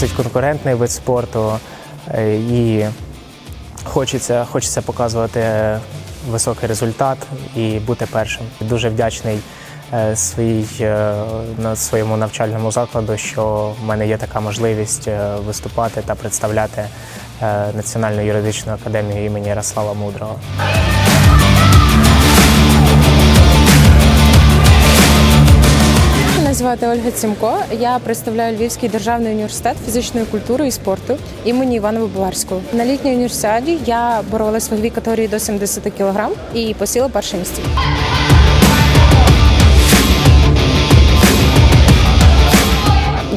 досить конкурентний вид спорту е, і хочеться, хочеться показувати високий результат і бути першим. Дуже вдячний е, своїй, е, своєму навчальному закладу, що в мене є така можливість виступати та представляти Національну юридичну академію імені Ярослава Мудрого. Звати Ольга Цімко. Я представляю Львівський державний університет фізичної культури і спорту імені Івана Бабарського. На літній універсіаді я боролась в ваговій категорії до 70 кг і посіла перше місце.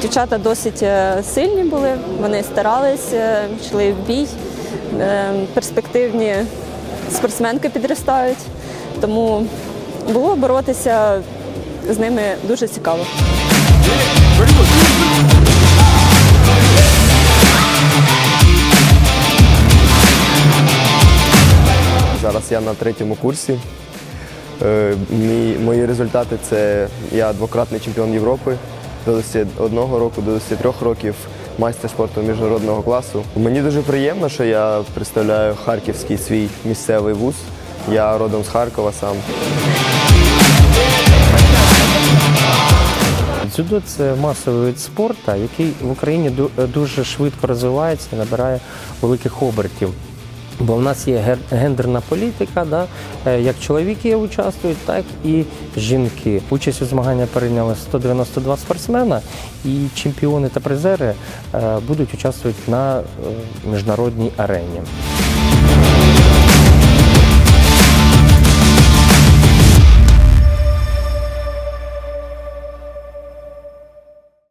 Дівчата досить е, сильні були, вони старались, е, йшли в бій. Е, Перспективні спортсменки підростають, тому було боротися з ними дуже цікаво. Зараз я на третьому курсі. Е, мої результати це я двократний чемпіон Європи до 21 року, до 23 років, майстер спорту міжнародного класу. Мені дуже приємно, що я представляю харківський свій місцевий вуз. Я родом з Харкова сам. Дзюдо це масовий вид спорту, який в Україні ду- дуже швидко розвивається і набирає великих обертів. Бо в нас є гендерна політика, да? е, як чоловіки участвують, так і жінки. Участь у змаганнях прийняли 192 спортсмена, і чемпіони та призери е, будуть участвувати на е, міжнародній арені.